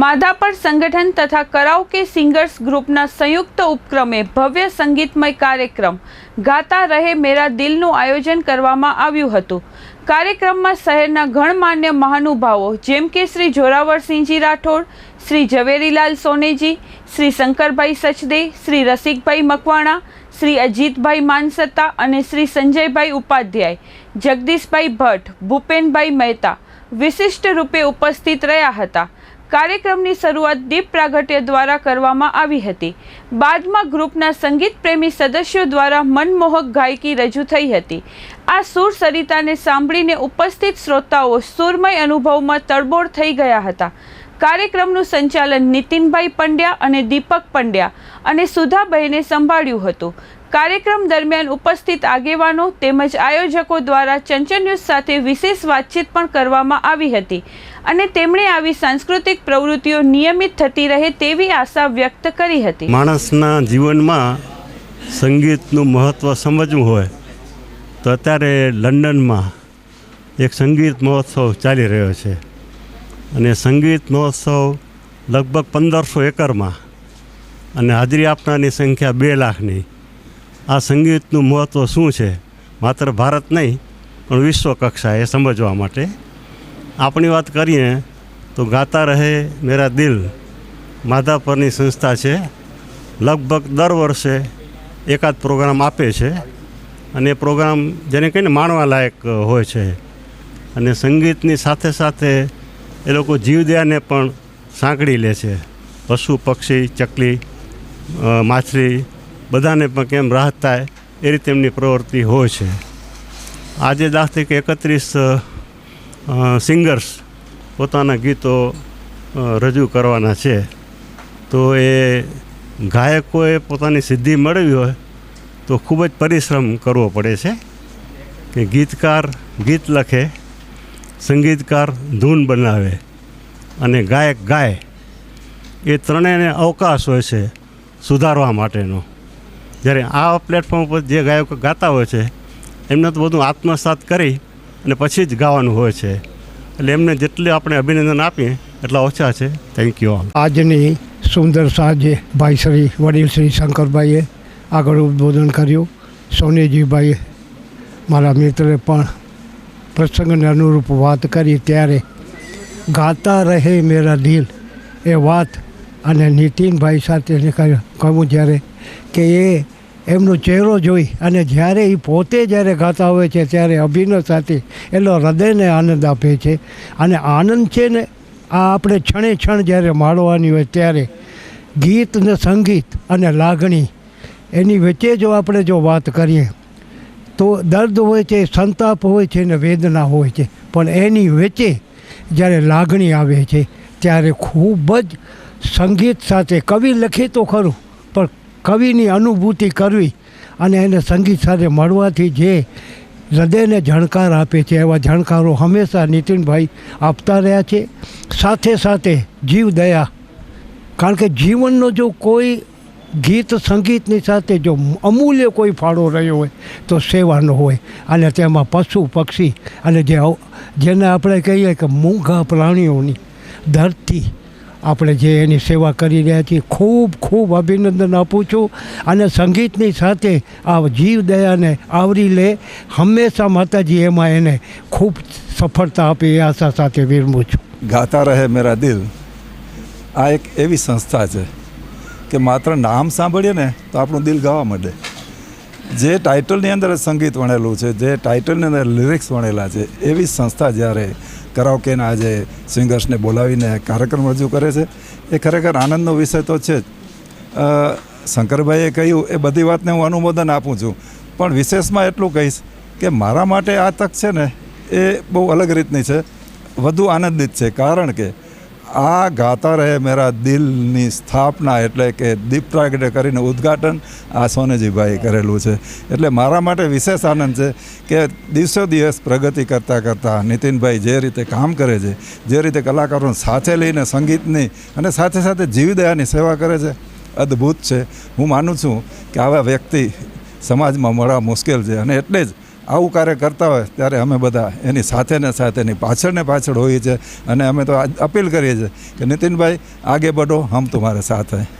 માધાપર સંગઠન તથા karaoke singers ગ્રુપના સંયુક્ત ઉપક્રમે ભવ્ય સંગીતમય કાર્યક્રમ ગાતા રહે મેરા દિલનું આયોજન કરવામાં આવ્યું હતું. કાર્યક્રમમાં શહેરના ગણમાન્ય મહાનુભાવો જેમ કે શ્રી જોરાવરસિંહજી રાઠોડ, શ્રી ઝવેરીલાલ સોનેજી, શ્રી શંકરભાઈ સચદે, શ્રી રસિકભાઈ મકવાણા, શ્રી અજીતભાઈ માનસત્તા અને શ્રી સંજયભાઈ ઉપાધ્યાય, જગદીશભાઈ ભટ્ટ, ભૂપેનભાઈ મહેતા વિશિષ્ટ રૂપે ઉપસ્થિત રહ્યા હતા. કાર્યક્રમની શરૂઆત દીપ પ્રાગટ્ય દ્વારા કરવામાં આવી હતી. બાદમાં ગ્રુપના સંગીત પ્રેમી સદસ્યો દ્વારા મનમોહક ગાયકી રજૂ થઈ હતી. આ સુર સરિતાને સાંભળીને ઉપસ્થિત શ્રોતાઓ સુરમય અનુભવમાં તડબોળ થઈ ગયા હતા. કાર્યક્રમનું સંચાલન નીતિનભાઈ પંડ્યા અને દીપક પંડ્યા અને સુધાબહેને સંભાળ્યું હતું. કાર્યક્રમ દરમિયાન ઉપસ્થિત આગેવાનો તેમજ આયોજકો દ્વારા ન્યૂઝ સાથે વિશેષ વાતચીત પણ કરવામાં આવી હતી અને તેમણે આવી સાંસ્કૃતિક પ્રવૃત્તિઓ નિયમિત થતી રહે તેવી આશા વ્યક્ત કરી હતી. માણસના જીવનમાં સંગીતનું મહત્ત્વ સમજવું હોય તો અત્યારે લંડનમાં એક સંગીત મહોત્સવ ચાલી રહ્યો છે. અને સંગીત મહોત્સવ લગભગ પંદરસો એકરમાં અને હાજરી આપનારની સંખ્યા બે લાખની. આ સંગીતનું મહત્ત્વ શું છે? માત્ર ભારત નહીં, પણ વિશ્વ કક્ષાએ સમજવા માટે. આપણી વાત કરીએ તો ગાતા રહે મેરા દિલ, માધાપરની સંસ્થા છે. લગભગ દર વર્ષે એકાદ પ્રોગ્રામ આપે છે અને એ પ્રોગ્રામ જેને કહીને માણવા લાયક હોય છે. અને સંગીતની સાથે સાથે એ લોકો જીવદયાને પણ સાંકળી લે છે. પશુ, પક્ષી, ચકલી માછલી, બધાને પણ કેમ રાહત થાય એ રીતે એમની પ્રવૃત્તિ હોય છે. આજે દાખલા કે એકત્રીસ સિંગર્સ પોતાના ગીતો રજૂ કરવાના છે. તો એ ગાયકોએ પોતાની સિદ્ધિ મેળવી હોય તો ખૂબ જ પરિશ્રમ કરવો પડે છે. કે ગીતકાર ગીત લખે સંગીતકાર ધૂન બનાવે અને ગાયક ગાય. એ ત્રણેયને અવકાશ હોય છે સુધારવા માટેનો. જ્યારે આ પ્લેટફોર્મ ઉપર જે ગાયકો ગાતા હોય છે, એમને તો બધું આત્મસાત કરી અને પછી જ ગાવાનું હોય છે. એટલે એમને જેટલે આપણે અભિનંદન આપીએ, એટલા ઓછા છે. થેન્ક યુ ઓલ આજની સુંદર સાંજે ભાઈ શ્રી વડીલ શ્રી શંકરભાઈએ આગળ ઉદબોધન કર્યું. સોનેજીભાઈએ, મારા મિત્રે પણ પ્રસંગને અનુરૂપ વાત કરી ત્યારે ગાતા રહે મેરા દિલ એ વાત. અને નીતિનભાઈ સાથે કહું જ્યારે કે એ એમનો ચહેરો જોઈ અને જ્યારે એ પોતે જ્યારે ગાતા હોય છે ત્યારે અભિનય સાથે એટલો હૃદયને આનંદ આપે છે. અને આનંદ છે ને, આ આપણે ક્ષણે ક્ષણ જ્યારે માણવાની હોય ત્યારે ગીત ને સંગીત અને લાગણી એની વચ્ચે જો આપણે જો વાત કરીએ તો દર્દ હોય છે, સંતાપ હોય છે ને વેદના હોય છે. પણ એની વચ્ચે જ્યારે લાગણી આવે છે, ત્યારે ખૂબ જ સંગીત સાથે, કવિ લખે તો ખરું, પણ કવિની અનુભૂતિ કરવી અને એને સંગીત સાથે મળવાથી જે હૃદયને જાણકાર આપે છે, એવા જાણકારો હંમેશા નીતિનભાઈ આપતા રહ્યા છે. સાથે સાથે જીવ દયા કારણ કે જીવનનો જો કોઈ ગીત સંગીતની સાથે જો અમૂલ્ય કોઈ ફાળો રહ્યો હોય, તો સેવાનો હોય. અને તેમાં પશુ, પક્ષી અને જે જેને આપણે કહીએ કે મૂંઘા પ્રાણીઓની ધરતી, આપણે જે એની સેવા કરી રહ્યા છીએ, ખૂબ ખૂબ અભિનંદન આપું છું. અને સંગીતની સાથે આ જીવ દયાને આવરી લે. હંમેશા માતાજી એમાં એને ખૂબ સફળતા આપે એ આશા સાથે વિરમું છું. ગાતા રહે મેરા દિલ. આ એક એવી સંસ્થા છે. કે માત્ર નામ સાંભળીએ ને તો આપણું દિલ ગાવા માંડે. જે ટાઇટલની અંદર સંગીત વણેલું છે, જે ટાઇટલની અંદર લિરિક્સ વણેલા છે, એવી સંસ્થા જ્યારે કરાઓકેના આજે સિંગર્સને બોલાવીને કાર્યક્રમ રજૂ કરે છે, એ ખરેખર આનંદનો વિષય તો છે જ. શંકરભાઈએ કહ્યું, એ બધી વાતને હું અનુમોદન આપું છું. પણ વિશેષમાં એટલું કહીશ કે મારા માટે આ તક છે ને, એ બહુ અલગ રીતની છે. વધુ આનંદિત છે. કારણ કે આ ગાતા રહે મેરા દિલની સ્થાપના એટલે કે દીપ પ્રાગટ્ય કરીને ઉદ્ઘાટન આ સોનેજીભાઈએ કરેલું છે. એટલે મારા માટે વિશેષ આનંદ છે કે દિવસો દિવસ પ્રગતિ કરતાં કરતાં નીતિનભાઈ જે રીતે કામ કરે છે, જે રીતે કલાકારોને સાથે લઈને સંગીતની અને સાથે સાથે જીવદયાની સેવા કરે છે, અદ્ભુત છે. હું માનું છું કે આવા વ્યક્તિ સમાજમાં મળવા મુશ્કેલ છે અને એટલે જ આવું કાર્ય કરતા હોય ત્યારે અમે બધા એની સાથે ને સાથે એની પાછળ ને પાછળ હોઈએ છીએ અને અમે તો અપીલ કરીએ છીએ કે નીતિનભાઈ, આગે બઢો, હમ તમારે સાથ હૈ.